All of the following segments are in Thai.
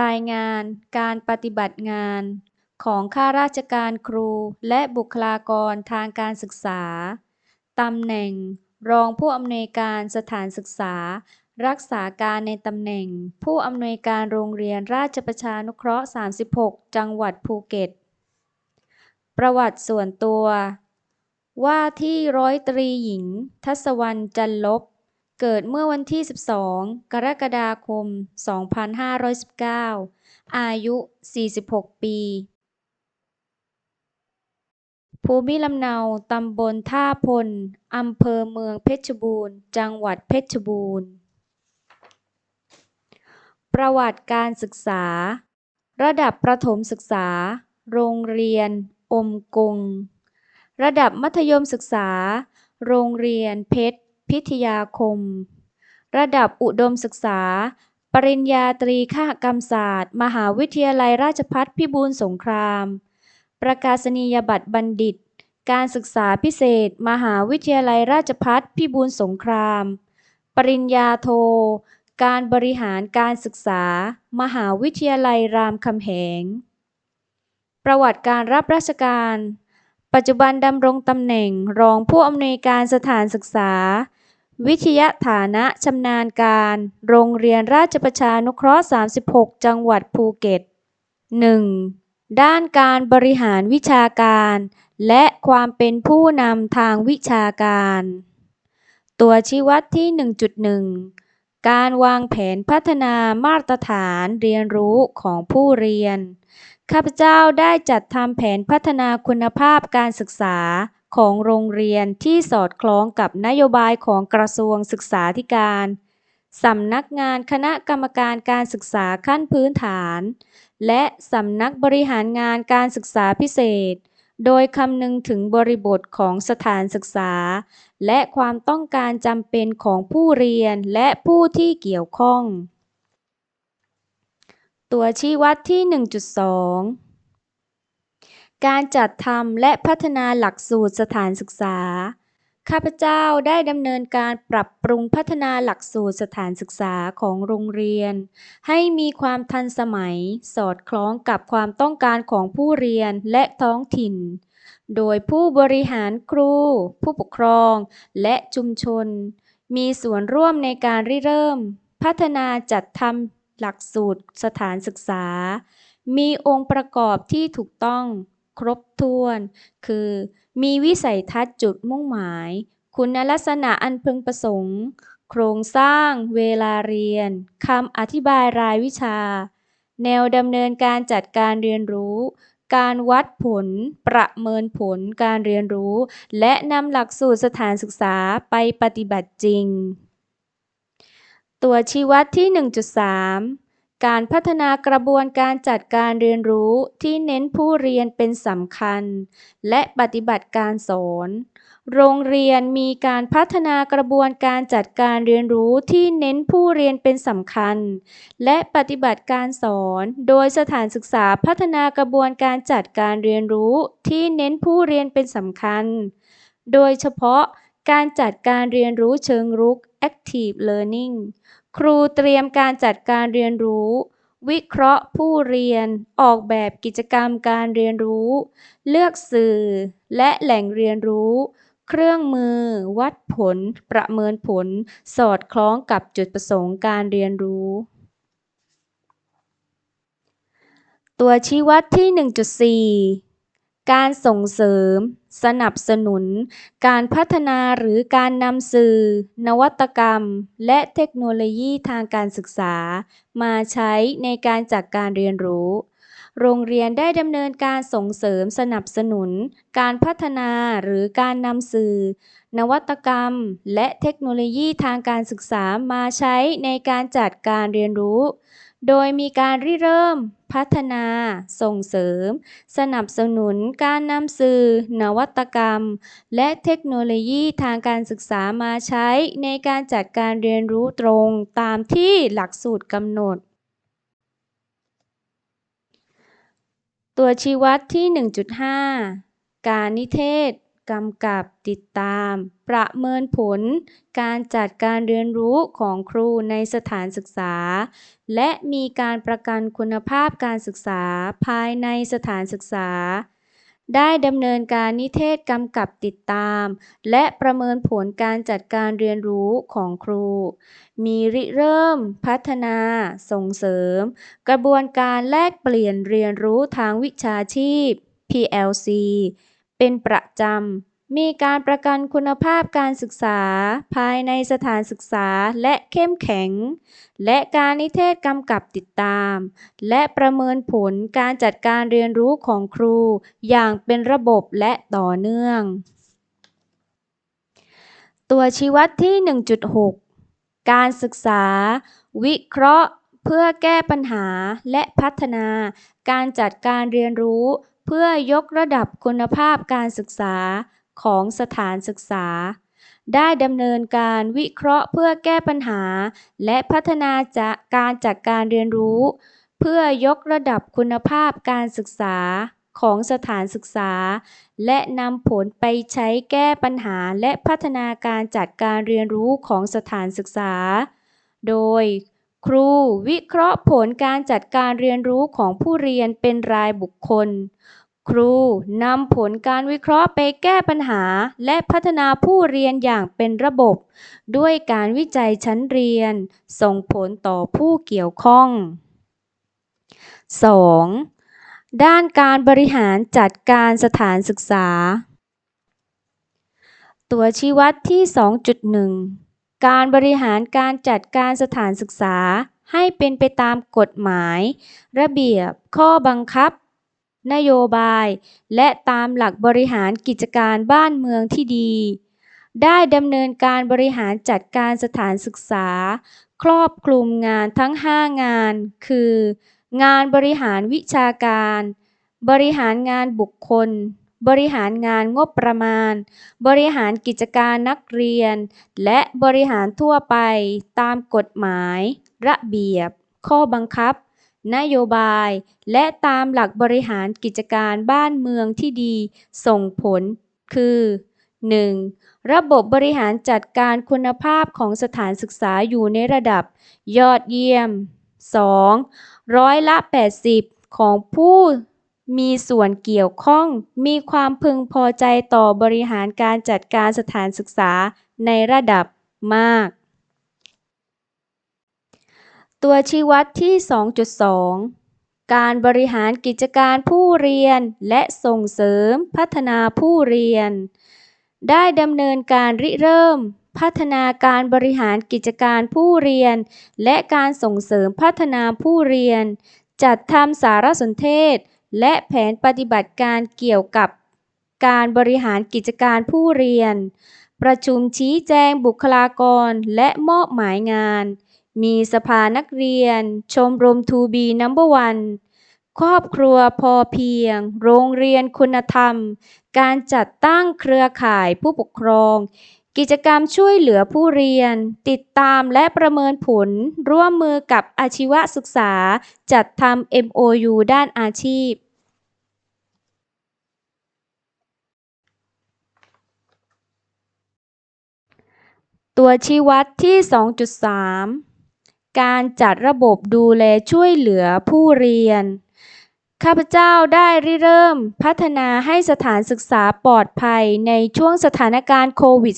รายงานการปฏิบัติงานของข้าราชการครูและบุคลากรทางการศึกษา ตำแหน่ง รองผู้อำนวยการสถานศึกษา รักษาการในตำแหน่ง ผู้อำนวยการโรงเรียนราชประชานุเคราะห์ 36 จังหวัดภูเก็ต ประวัติส่วนตัว ว่าที่ร้อยตรีหญิง ทัศวรรณจันลบ เกิดเมื่อวันที่ 12 กรกฎาคม 2519 อายุ 46 ปี ภูมิลำเนาตำบลท่าพล อำเภอเมืองเพชรบูรณ์ จังหวัดเพชรบูรณ์ ประวัติการศึกษา ระดับประถมศึกษา โรงเรียน อมกง ระดับมัธยมศึกษา โรงเรียนเพชร พิทยาคม ระดับอุดมศึกษา ปริญญาตรีคหกรรมศาสตร์ มหาวิทยาลัยราชภัฏพิบูลสงคราม ประกาศนียบัตรบัณฑิต การศึกษาพิเศษ มหาวิทยาลัยราชภัฏพิบูลสงคราม ปริญญาโท การบริหารการศึกษา มหาวิทยาลัยรามคำแหง ประวัติการรับราชการปัจจุบันดำรงตำแหน่งรองผู้อำนวยการสถานศึกษา วิทยฐานะชำนาญการ โรงเรียนราชประชานุเคราะห์ 36 จังหวัดภูเก็ต 1. ด้านการบริหารวิชาการ และความเป็นผู้นำทางวิชาการ ตัวชี้วัดที่ 1.1 การวางแผนพัฒนามาตรฐานเรียนรู้ของผู้เรียน ข้าพเจ้าได้จัดทำแผนพัฒนาคุณภาพการศึกษา ของโรงเรียนที่สอดคล้องกับนโยบายของกระทรวงศึกษาธิการ สำนักงานคณะกรรมการการศึกษาขั้นพื้นฐาน และสำนักบริหารงานการศึกษาพิเศษ โดยคำนึงถึงบริบทของสถานศึกษา และความต้องการจำเป็นของผู้เรียนและผู้ที่เกี่ยวข้อง ตัวชี้วัดที่ 1.2 การจัดทำและพัฒนาหลักสูตรสถานศึกษา ข้าพเจ้าได้ดำเนินการปรับปรุงพัฒนาหลักสูตรสถานศึกษาของโรงเรียน ให้มีความทันสมัย สอดคล้องกับความต้องการของผู้เรียนและท้องถิ่น โดยผู้บริหารครู ผู้ปกครอง และชุมชน มีส่วนร่วมในการริเริ่ม พัฒนาจัดทำหลักสูตรสถานศึกษา มีองค์ประกอบที่ถูกต้อง ครบถ้วน คือ มีวิสัยทัศน์จุดมุ่งหมาย คุณลักษณะอันพึงประสงค์ โครงสร้าง เวลาเรียนคำอธิบายรายวิชา แนวดำเนินการจัดการเรียนรู้ การวัดผล ประเมินผลการเรียนรู้ และนำหลักสูตรสถานศึกษาไปปฏิบัติจริง ตัวชี้วัดที่ 1.3 การพัฒนากระบวนการจัดการเรียนรู้ที่เน้นผู้เรียนเป็นสำคัญ และปฏิบัติการสอน โรงเรียนมีการพัฒนากระบวนการจัดการเรียนรู้ที่เน้นผู้เรียนเป็นสำคัญ และปฏิบัติการสอน โดยสถานศึกษาพัฒนากระบวนการจัดการเรียนรู้ที่เน้นผู้เรียนเป็นสำคัญ โดยเฉพาะการจัดการเรียนรู้เชิงรุก Active Learning ครูเตรียมการจัดการเรียนรู้ วิเคราะห์ผู้เรียน ออกแบบกิจกรรมการเรียนรู้ เลือกสื่อ และแหล่งเรียนรู้ เครื่องมือ วัดผล ประเมินผล สอดคล้องกับจุดประสงค์การเรียนรู้ ตัวชี้วัดที่ 1.4 การส่งเสริม สนับสนุน การพัฒนาหรือการนำสื่อ นวัตกรรม และเทคโนโลยีทางการศึกษา มาใช้ในการจัดการเรียนรู้ โรงเรียนได้ดำเนินการส่งเสริมสนับสนุน การพัฒนาหรือการนำสื่อ นวัตกรรม และเทคโนโลยีทางการศึกษามาใช้ในการจัดการเรียนรู้ โดยมีการริเริ่มพัฒนา ส่งเสริม สนับสนุนการนำสื่อ นวัตกรรม และเทคโนโลยีทางการศึกษามาใช้ในการจัดการเรียนรู้ตรงตามที่หลักสูตรกำหนด ตัวชี้วัดที่ 1.5 การนิเทศ กำกับติดตาม ประเมินผล การจัดการเรียนรู้ของครูในสถานศึกษา และมีการประกันคุณภาพการศึกษาภายในสถานศึกษา ได้ดำเนินการนิเทศกำกับติดตาม และประเมินผลการจัดการเรียนรู้ของครู มีริเริ่ม พัฒนา ส่งเสริม กระบวนการแลกเปลี่ยนเรียนรู้ทางวิชาชีพ PLC เป็นประจำ มีการประกันคุณภาพการศึกษา ภายในสถานศึกษาและเข้มแข็ง และการนิเทศกำกับติดตาม และประเมินผลการจัดการเรียนรู้ของครู อย่างเป็นระบบและต่อเนื่อง ตัวชี้วัดที่ 1.6 การศึกษา วิเคราะห์เพื่อแก้ปัญหาและพัฒนาการจัดการเรียนรู้ เพื่อยกระดับคุณภาพการศึกษาของสถานศึกษา ได้ดำเนินการวิเคราะห์เพื่อแก้ปัญหา และพัฒนาจากการจัดการเรียนรู้ เพื่อยกระดับคุณภาพการศึกษาของสถานศึกษา และนำผลไปใช้แก้ปัญหาและพัฒนาการจัดการเรียนรู้ของสถานศึกษา โดย ครูวิเคราะห์ผลการจัดการเรียนรู้ของผู้เรียนเป็นรายบุคคล ครูนำผลการวิเคราะห์ไปแก้ปัญหา และพัฒนาผู้เรียนอย่างเป็นระบบ ด้วยการวิจัยชั้นเรียน ส่งผลต่อผู้เกี่ยวข้อง 2. ด้านการบริหารจัดการสถานศึกษา ตัวชี้วัดที่ 2.1 การบริหารการจัดการสถานศึกษาให้เป็นไปตามกฎหมาย ระเบียบ ข้อบังคับ นโยบาย และตามหลักบริหารกิจการบ้านเมืองที่ดี ได้ดำเนินการบริหารจัดการสถานศึกษา ครอบคลุมงานทั้ง 5 งาน คือ งานบริหารวิชาการ บริหารงานบุคคล บริหารงานงบประมาณ บริหารกิจการนักเรียน และบริหารทั่วไปตามกฎหมาย ระเบียบ ข้อบังคับ นโยบาย และตามหลักบริหารกิจการบ้านเมืองที่ดีส่งผล คือ 1. ระบบบริหารจัดการคุณภาพของสถานศึกษาอยู่ในระดับยอดเยี่ยม 2. ร้อยละ 80 ของผู้มีส่วนเกี่ยวข้อง มีความพึงพอใจต่อบริหารการจัดการสถานศึกษาในระดับมาก ตัวชี้วัดที่ 2.2 การบริหารกิจการผู้เรียน และส่งเสริมพัฒนาผู้เรียน ได้ดำเนินการริเริ่ม พัฒนาการบริหารกิจการผู้เรียน และการส่งเสริมพัฒนาผู้เรียน จัดทำสารสนเทศ และแผนปฏิบัติการเกี่ยวกับการบริหารกิจการผู้เรียน ประชุมชี้แจงบุคลากรและมอบหมายงาน มีสภานักเรียน ชมรมทูบีนัมเบอร์วันครอบครัวพอเพียง โรงเรียนคุณธรรม การจัดตั้งเครือข่ายผู้ปกครอง กิจกรรมช่วยเหลือผู้เรียน ติดตามและประเมินผล ร่วมมือกับอาชีวศึกษา จัดทำ MOU ด้านอาชีพ ตัวชี้วัดที่ 2.3 การจัดระบบดูแลช่วยเหลือผู้เรียน ข้าพเจ้าได้ริเริ่มพัฒนาให้สถานศึกษาปลอดภัยในช่วงสถานการณ์โควิด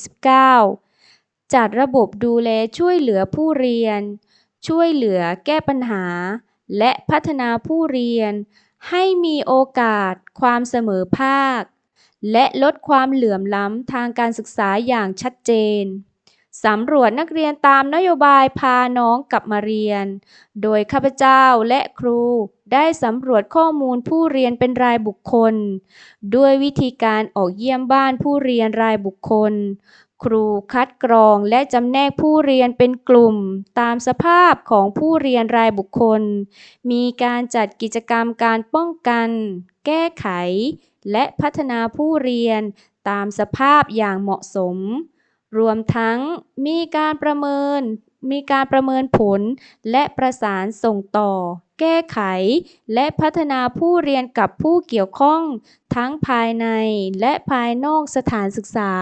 -19 จัดระบบดูแลช่วยเหลือผู้เรียน ช่วยเหลือแก้ปัญหา และพัฒนาผู้เรียน ให้มีโอกาส ความเสมอภาค และลดความเหลื่อมล้ำทางการศึกษาอย่างชัดเจน สำรวจนักเรียนตามนโยบายพาน้องกลับมาเรียน โดยข้าพเจ้าและครูได้สำรวจข้อมูลผู้เรียนเป็นรายบุคคล ด้วยวิธีการออกเยี่ยมบ้านผู้เรียนรายบุคคล ครูคัดกรองและจำแนกผู้เรียนเป็นกลุ่ม ตามสภาพของผู้เรียนรายบุคคล มีการจัดกิจกรรมการป้องกัน แก้ไข และพัฒนาผู้เรียนตามสภาพอย่างเหมาะสม รวมทั้งมีการประเมิน มีการประเมินผล และประสานส่งต่อ แก้ไข และพัฒนาผู้เรียนกับผู้เกี่ยวข้อง ทั้งภายในและภายนอกสถานศึกษา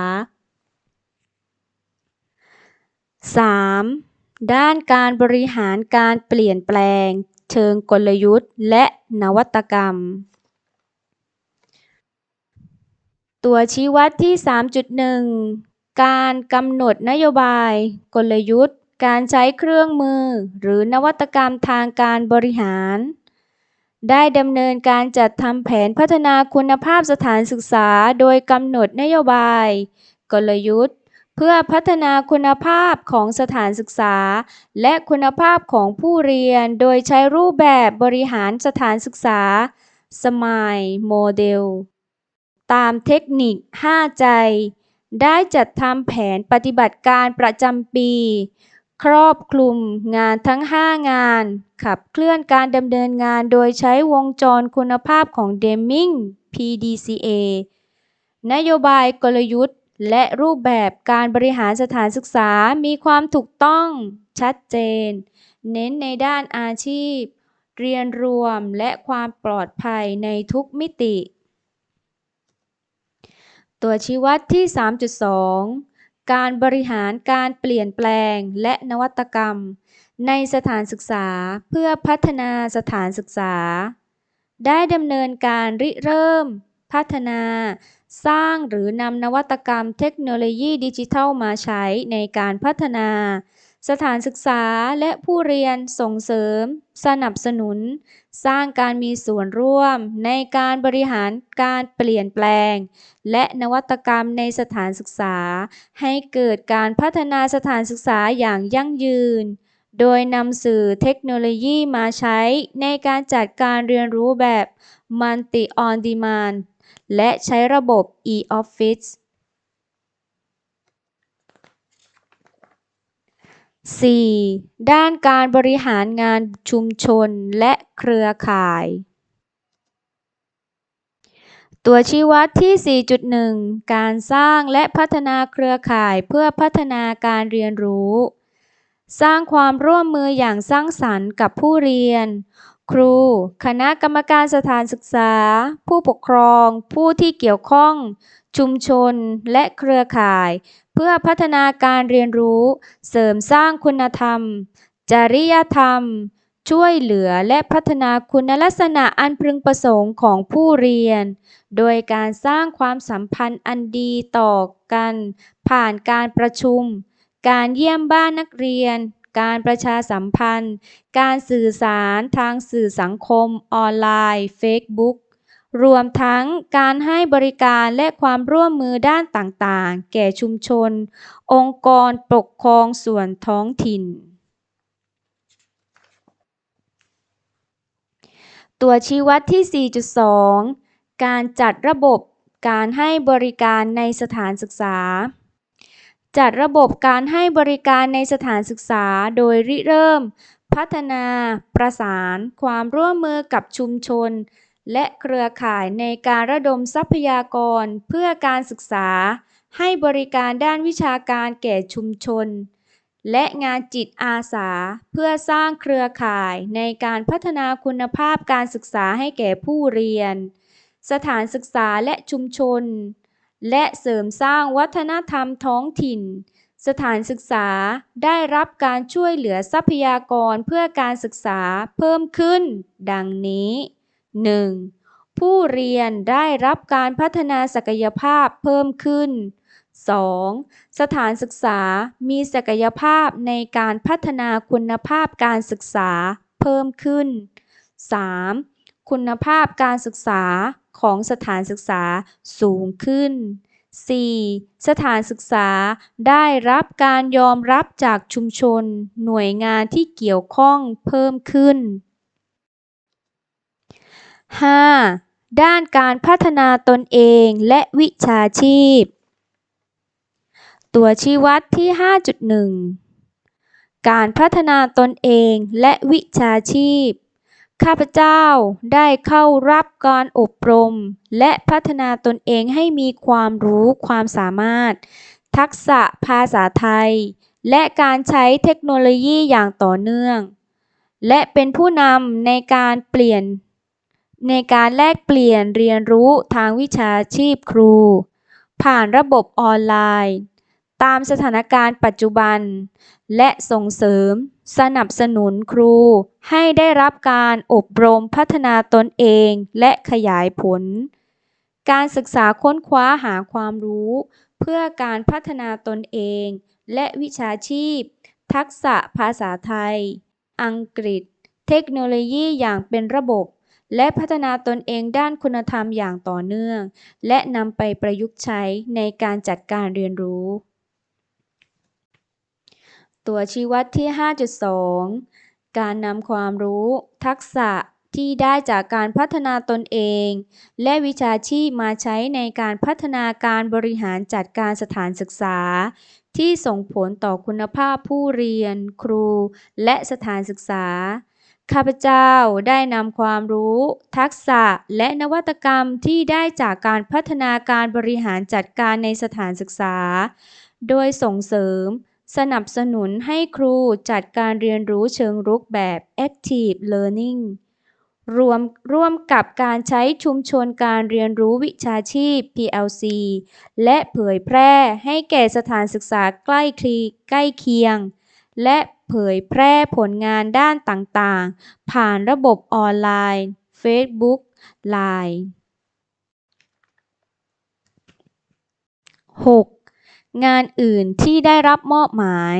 3. ด้านการบริหารการเปลี่ยนแปลง เชิงกลยุทธ์ และนวัตกรรม ตัวชี้วัดที่ 3.1 การกำหนดนโยบาย กลยุทธ์ การใช้เครื่องมือ หรือนวัตกรรมทางการบริหาร ได้ดำเนินการจัดทำแผนพัฒนาคุณภาพสถานศึกษา โดยกำหนดนโยบาย กลยุทธ์ เพื่อพัฒนาคุณภาพของสถานศึกษา และคุณภาพของผู้เรียน โดยใช้รูปแบบบริหารสถานศึกษา SMILE โมเดล ตามเทคนิค 5 ใจ ได้จัดทำแผนปฏิบัติการประจำปี ครอบคลุมงานทั้ง 5 งาน ขับเคลื่อนการดำเนินงานโดยใช้วงจรคุณภาพของ Deming PDCA นโยบายกลยุทธ์ และรูปแบบการบริหารสถานศึกษามีความถูกต้อง ชัดเจน เน้นในด้านอาชีพ เรียนรวมและความปลอดภัยในทุกมิติ ตัวชี้วัดที่ 3.2 การบริหารการเปลี่ยนแปลงและนวัตกรรม ในสถานศึกษาเพื่อพัฒนาสถานศึกษา ได้ดำเนินการริเริ่ม พัฒนา สร้างหรือนำนวัตกรรมเทคโนโลยีดิจิทัลมาใช้ในการพัฒนา สถานศึกษาและผู้เรียนส่งเสริม สนับสนุน สร้างการมีส่วนร่วมในการบริหารการเปลี่ยนแปลง และนวัตกรรมในสถานศึกษา ให้เกิดการพัฒนาสถานศึกษาอย่างยั่งยืน โดยนำสื่อเทคโนโลยีมาใช้ในการจัดการเรียนรู้แบบ Multi on Demand และใช้ระบบ e-Office 4. ด้านการบริหารงานชุมชนและเครือข่าย ตัวชี้วัดที่ 4.1 การสร้างและพัฒนาเครือข่ายเพื่อพัฒนาการเรียนรู้ สร้างความร่วมมืออย่างสร้างสรรค์กับผู้เรียน ครู คณะกรรมการสถานศึกษา ผู้ปกครอง ผู้ที่เกี่ยวข้อง ชุมชน และเครือข่าย พื่อพัฒนาการเรียนรู้ เสริมสร้างคุณธรรม จริยธรรม ช่วยเหลือและพัฒนาคุณลักษณะอันพึงประสงค์ของผู้เรียน โดยการสร้างความสัมพันธ์อันดีต่อกัน ผ่านการประชุม การเยี่ยมบ้านนักเรียน การประชาสัมพันธ์ การสื่อสารทางสื่อสังคมออนไลน์ Facebook รวมทั้งการให้บริการและความร่วมมือด้านต่างๆ แก่ชุมชน องค์กรปกครองส่วนท้องถิ่น ตัวชี้วัดที่ 4.2 การจัดระบบการให้บริการในสถานศึกษา จัดระบบการให้บริการในสถานศึกษาโดยริเริ่ม พัฒนา ประสาน ความร่วมมือกับชุมชน และเครือข่ายในการระดมทรัพยากรเพื่อการศึกษา ให้บริการด้านวิชาการแก่ชุมชน และงานจิตอาสา เพื่อสร้างเครือข่ายในการพัฒนาคุณภาพการศึกษาให้แก่ผู้เรียน สถานศึกษาและชุมชน และเสริมสร้างวัฒนธรรมท้องถิ่นสถานศึกษาได้รับการช่วยเหลือทรัพยากรเพื่อการศึกษาเพิ่มขึ้น ดังนี้ 1. ผู้เรียนได้รับการพัฒนาศักยภาพเพิ่มขึ้น 2. สถานศึกษามีศักยภาพในการพัฒนาคุณภาพการศึกษาเพิ่มขึ้น 3. คุณภาพการศึกษาของสถานศึกษาสูงขึ้น 4. สถานศึกษาได้รับการยอมรับจากชุมชน หน่วยงานที่เกี่ยวข้องเพิ่มขึ้น 5. ด้านการพัฒนาตนเองและวิชาชีพ ตัวชี้วัดที่ 5.1 การพัฒนาตนเองและวิชาชีพ ข้าพเจ้าได้เข้ารับการอบรม และพัฒนาตนเองให้มีความรู้ความสามารถ ทักษะภาษาไทย และการใช้เทคโนโลยีอย่างต่อเนื่อง และเป็นผู้นำในการเปลี่ยน ในการแลกเปลี่ยนเรียนรู้ทางวิชาชีพครู ผ่านระบบออนไลน์ ตามสถานการณ์ปัจจุบัน และส่งเสริม สนับสนุนครู ให้ได้รับการอบรมพัฒนาตนเองและขยายผล การศึกษาค้นคว้าหาความรู้ เพื่อการพัฒนาตนเอง และวิชาชีพ ทักษะภาษาไทย อังกฤษ เทคโนโลยีอย่างเป็นระบบ และพัฒนาตนเองด้านคุณธรรมอย่างต่อเนื่อง และนำไปประยุกต์ใช้ในการจัดการเรียนรู้ ตัวชี้วัดที่ 5.2 การนำความรู้ ทักษะที่ได้จากการพัฒนาตนเอง และวิชาชีพมาใช้ในการพัฒนาการบริหารจัดการสถานศึกษา ที่ส่งผลต่อคุณภาพผู้เรียน ครู และสถานศึกษา ข้าพเจ้าได้นำความรู้ ทักษะและนวัตกรรมที่ได้จากการพัฒนาการบริหารจัดการในสถานศึกษา โดยส่งเสริม สนับสนุนให้ครูจัดการเรียนรู้เชิงรุกแบบ Active Learning รวมร่วมกับการใช้ชุมชนการเรียนรู้วิชาชีพ PLC และเผยแพร่ให้แก่สถานศึกษาใกล้คลีใกล้เคียง และ เผยแพร่ผลงานด้านต่าง ๆ ผ่านระบบออนไลน์ Facebook Line 6. งานอื่นที่ได้รับมอบหมาย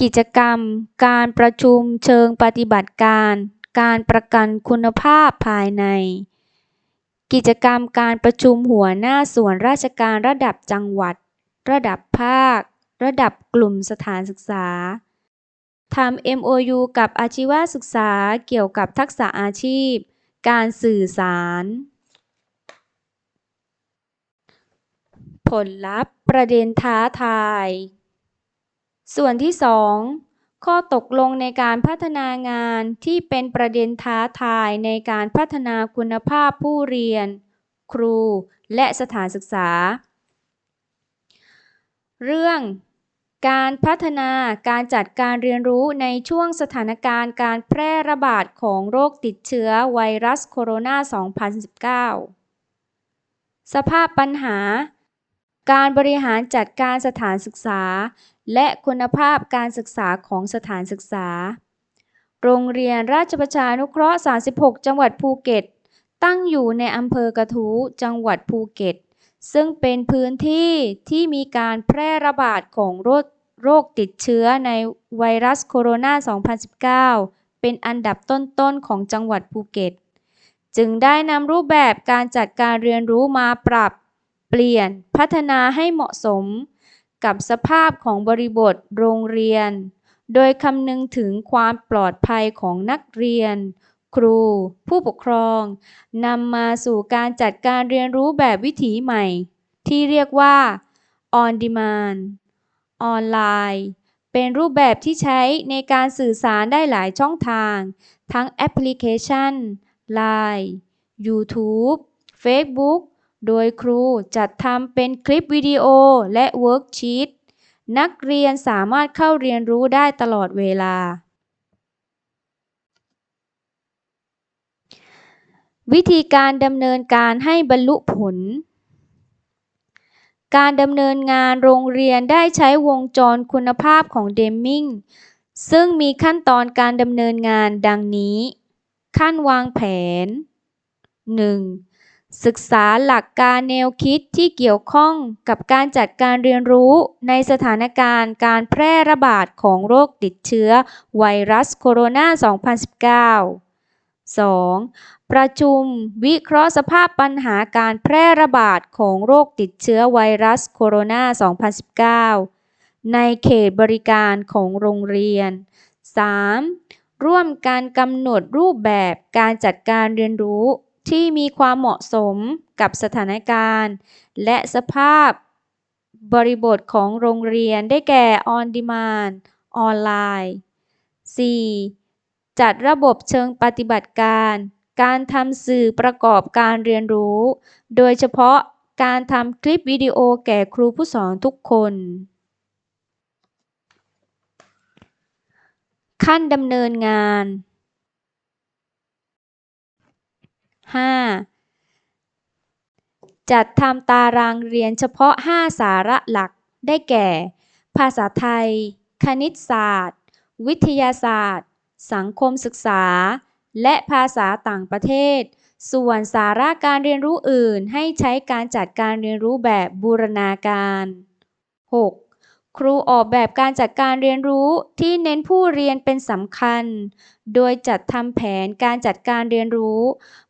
กิจกรรม การประชุมเชิงปฏิบัติการ การประกันคุณภาพภายใน กิจกรรมการประชุมหัวหน้าส่วนราชการระดับจังหวัด ระดับภาค ระดับกลุ่มสถานศึกษาทำ MOU กับอาชีวศึกษาเกี่ยวกับทักษะอาชีพ การสื่อสาร ผลลัพธ์ประเด็นท้าทาย ส่วนที่ 2 ข้อตกลงในการพัฒนางานที่เป็นประเด็นท้าทายในการพัฒนาคุณภาพผู้เรียน ครู และสถานศึกษา เรื่องการพัฒนาการจัดการเรียนรู้ในช่วงสถานการณ์การแพร่ระบาดของโรคติดเชื้อไวรัสโคโรนา 2019 สภาพปัญหา การบริหารจัดการสถานศึกษา และคุณภาพการศึกษาของสถานศึกษา โรงเรียนราชประชานุเคราะห์ 36 จังหวัดภูเก็ต ตั้งอยู่ในอำเภอกระทู้จังหวัดภูเก็ต ซึ่งเป็นพื้นที่ที่มีการแพร่ระบาดของโรคโรคติดเชื้อในไวรัสโคโรนา 2019 เป็นอันดับต้นๆของจังหวัดภูเก็ต จึงได้นำรูปแบบการจัดการเรียนรู้มาปรับ เปลี่ยนพัฒนาให้เหมาะสม กับสภาพของบริบทโรงเรียน โดยคำนึงถึงความปลอดภัยของนักเรียน ครู ผู้ปกครองนำมาสู่การจัดการเรียนรู้แบบวิถีใหม่ ที่เรียกว่า On Demand ออนไลน์ เป็นรูปแบบที่ใช้ในการสื่อสารได้หลายช่องทาง ทั้งแอปพลิเคชัน Line YouTube Facebook โดยครูจัดทำเป็นคลิปวิดีโอและเวิร์กชีตนักเรียนสามารถเข้าเรียนรู้ได้ตลอดเวลา วิธีการดำเนินการให้บรรลุผล การดำเนินงานโรงเรียนได้ใช้วงจรคุณภาพของเดมมิงซึ่งมีขั้นตอนการดำเนินงานดังนี้ ขั้นวางแผน 1. ศึกษาหลักการแนวคิดที่เกี่ยวข้องกับการจัดการเรียนรู้ในสถานการณ์การแพร่ระบาดของโรคติดเชื้อไวรัสโคโรนา 2019 2. ประชุมวิเคราะห์สภาพปัญหาการแพร่ระบาดของโรคติดเชื้อไวรัสโคโรนา 2019 ในเขตบริการของโรงเรียน 3. ร่วมการกำหนดรูปแบบการจัดการเรียนรู้ที่มีความเหมาะสมกับสถานการณ์ และสภาพบริบทของโรงเรียนได้แก่ On Demand ออนไลน์ 4. จัดระบบเชิงปฏิบัติการ การทำสื่อประกอบการเรียนรู้ โดยเฉพาะการทำคลิปวิดีโอแก่ครูผู้สอนทุกคน ขั้นดำเนินงาน 5. จัดทำตารางเรียนเฉพาะ 5 สาระหลักได้แก่ ภาษาไทย คณิตศาสตร์ วิทยาศาสตร์ สังคมศึกษา และภาษาต่างประเทศ ส่วนสาระการเรียนรู้อื่นให้ใช้การจัดการเรียนรู้แบบบูรณาการ 6. ครูออกแบบการจัดการเรียนรู้ที่เน้นผู้เรียนเป็นสำคัญ โดยจัดทำแผนการจัดการเรียนรู้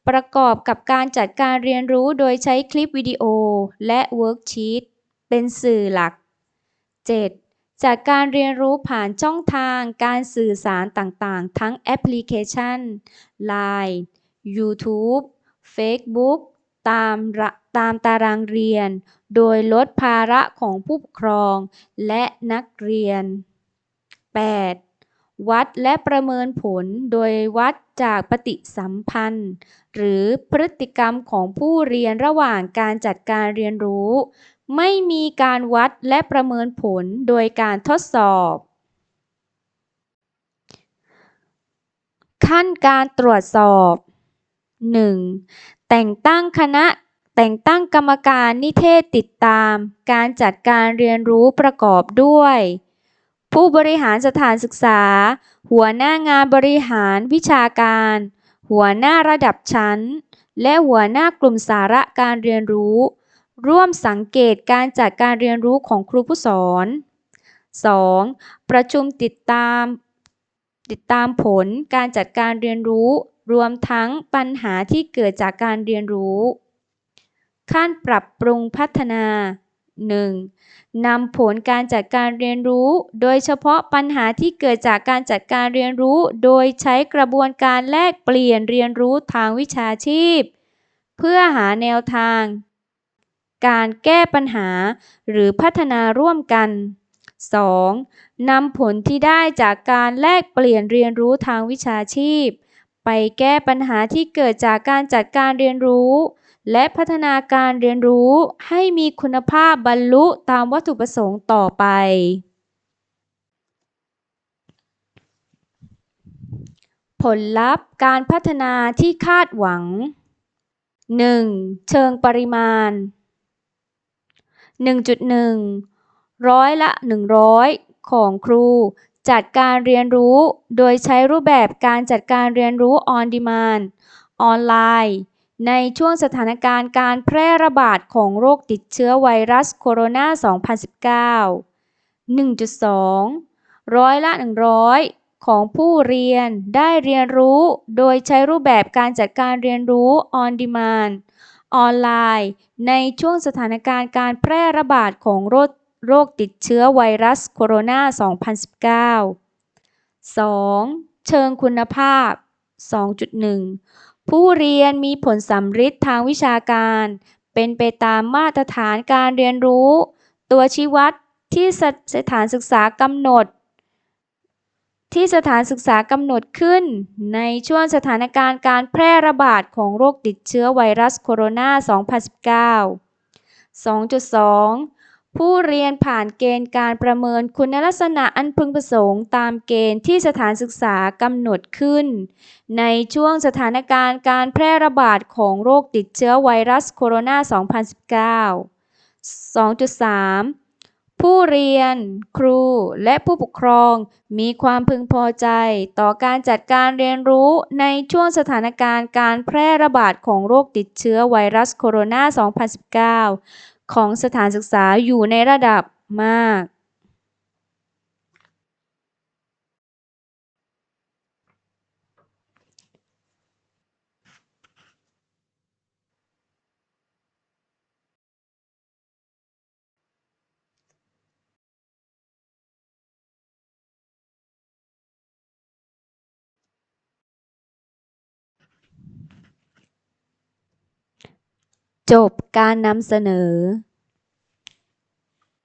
ประกอบกับการจัดการเรียนรู้โดยใช้คลิปวิดีโอและเวิร์กชีตเป็นสื่อหลัก 7. จัดการเรียนรู้ผ่านช่องทางการสื่อสารต่างๆ ทั้งแอปพลิเคชัน Line YouTube Facebook ตามตามตารางเรียน โดยลดภาระของผู้ปกครองและนักเรียน 8. วัดและประเมินผลโดยวัดจากปฏิสัมพันธ์ หรือพฤติกรรมของผู้เรียนระหว่างการจัดการเรียนรู้ ไม่มีการวัดและประเมินผลโดยการทดสอบ ขั้นการตรวจสอบ 1. แต่งตั้งคณะแต่งตั้งกรรมการนิเทศติดตาม การจัดการเรียนรู้ประกอบด้วย ผู้บริหารสถานศึกษา หัวหน้างานบริหารวิชาการ หัวหน้าระดับชั้น และหัวหน้ากลุ่มสาระการเรียนรู้ ร่วมสังเกตการจัดการเรียนรู้ของครูผู้สอน 2. ประชุมติดตาม ติดตามผลการจัดการเรียนรู้ รวมทั้งปัญหาที่เกิดจากการเรียนรู้ ขั้นปรับปรุงพัฒนา 1. นำผลการจัดการเรียนรู้ โดยเฉพาะปัญหาที่เกิดจากการจัดการเรียนรู้ โดยใช้กระบวนการแลกเปลี่ยนเรียนรู้ทางวิชาชีพ เพื่อหาแนวทาง การแก้ปัญหาหรือพัฒนาร่วมกัน 2. นำผลที่ได้จากการแลกเปลี่ยนเรียนรู้ทางวิชาชีพ ไปแก้ปัญหาที่เกิดจากการจัดการเรียนรู้ และพัฒนาการเรียนรู้ให้มีคุณภาพบรรลุตามวัตถุประสงค์ต่อไป ผลลัพธ์การพัฒนาที่คาดหวัง 1. เชิงปริมาณ 1.1 ร้อยละ 100 ของครู จัดการเรียนรู้ โดยใช้รูปแบบการจัดการเรียนรู้ on demand ออนไลน์ ในช่วงสถานการณ์การแพร่ระบาดของโรคติดเชื้อไวรัสโคโรนา 2019 1.2 ร้อยละ 100 ของผู้เรียนได้เรียนรู้ โดยใช้รูปแบบการจัดการเรียนรู้ on demand ออนไลน์ ในช่วงสถานการณ์การแพร่ระบาดของโรคโรคติดเชื้อไวรัสโคโรนา 2019 2. เชิงคุณภาพ 2.1 ผู้เรียนมีผลสำฤทธิ์ทางวิชาการ เป็นไปตามมาตรฐานการเรียนรู้ ตัวชี้วัดที่สสถานศึกษากำหนด ที่สถานศึกษากำหนดขึ้น ในช่วงสถานการณ์การแพร่ระบาดของโรคติดเชื้อไวรัสโคโรนา 2019 2.2 ผู้เรียนผ่านเกณฑ์การประเมินคุณลักษณะอันพึงประสงค์ตามเกณฑ์ที่สถานศึกษากำหนดขึ้น ในช่วงสถานการณ์การแพร่ระบาดของโรคติดเชื้อไวรัสโคโรนา 2019 2.3 ผู้เรียน ครู และผู้ปกครองมีความพึงพอใจต่อการจัดการเรียนรู้ในช่วงสถานการณ์การแพร่ระบาดของโรคติดเชื้อไวรัสโคโรนา 2019 ของสถานศึกษาอยู่ในระดับมาก จบการนำเสนอ